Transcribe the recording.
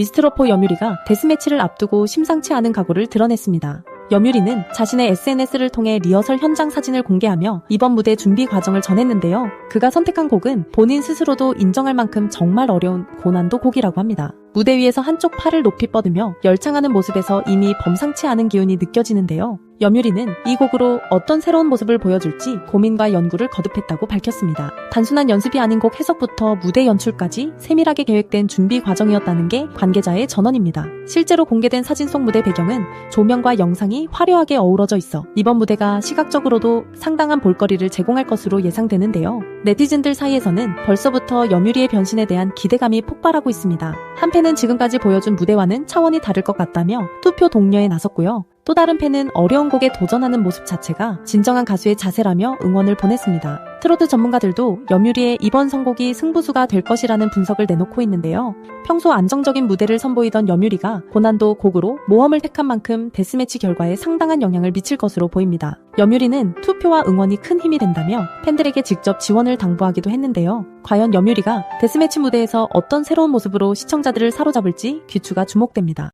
미스트러포 여뮤리가 데스매치를 앞두고 심상치 않은 각오를 드러냈습니다. 여뮤리는 자신의 SNS를 통해 리허설 현장 사진을 공개하며 이번 무대 준비 과정을 전했는데요. 그가 선택한 곡은 본인 스스로도 인정할 만큼 정말 어려운 고난도 곡이라고 합니다. 무대 위에서 한쪽 팔을 높이 뻗으며 열창하는 모습에서 이미 범상치 않은 기운이 느껴지는데요. 여뮤리는 이 곡으로 어떤 새로운 모습을 보여줄지 고민과 연구를 거듭했다고 밝혔습니다. 단순한 연습이 아닌 곡 해석부터 무대 연출까지 세밀하게 계획된 준비 과정이었다는 게 관계자의 전언입니다. 실제로 공개된 사진 속 무대 배경은 조명과 영상이 화려하게 어우러져 있어 이번 무대가 시각적으로도 상당한 볼거리를 제공할 것으로 예상되는데요. 네티즌들 사이에서는 벌써부터 여뮤리의 변신에 대한 기대감이 폭발하고 있습니다. 한 팬은 지금까지 보여준 무대와는 차원이 다를 것 같다며 투표 동료에 나섰고요. 또 다른 팬은 어려운 곡에 도전하는 모습 자체가 진정한 가수의 자세라며 응원을 보냈습니다. 트로트 전문가들도 여뮤리의 이번 선곡이 승부수가 될 것이라는 분석을 내놓고 있는데요. 평소 안정적인 무대를 선보이던 여뮤리가 고난도 곡으로 모험을 택한 만큼 데스매치 결과에 상당한 영향을 미칠 것으로 보입니다. 여뮤리는 투표와 응원이 큰 힘이 된다며 팬들에게 직접 지원을 당부하기도 했는데요. 과연 여뮤리가 데스매치 무대에서 어떤 새로운 모습으로 시청자들을 사로잡을지 귀추가 주목됩니다.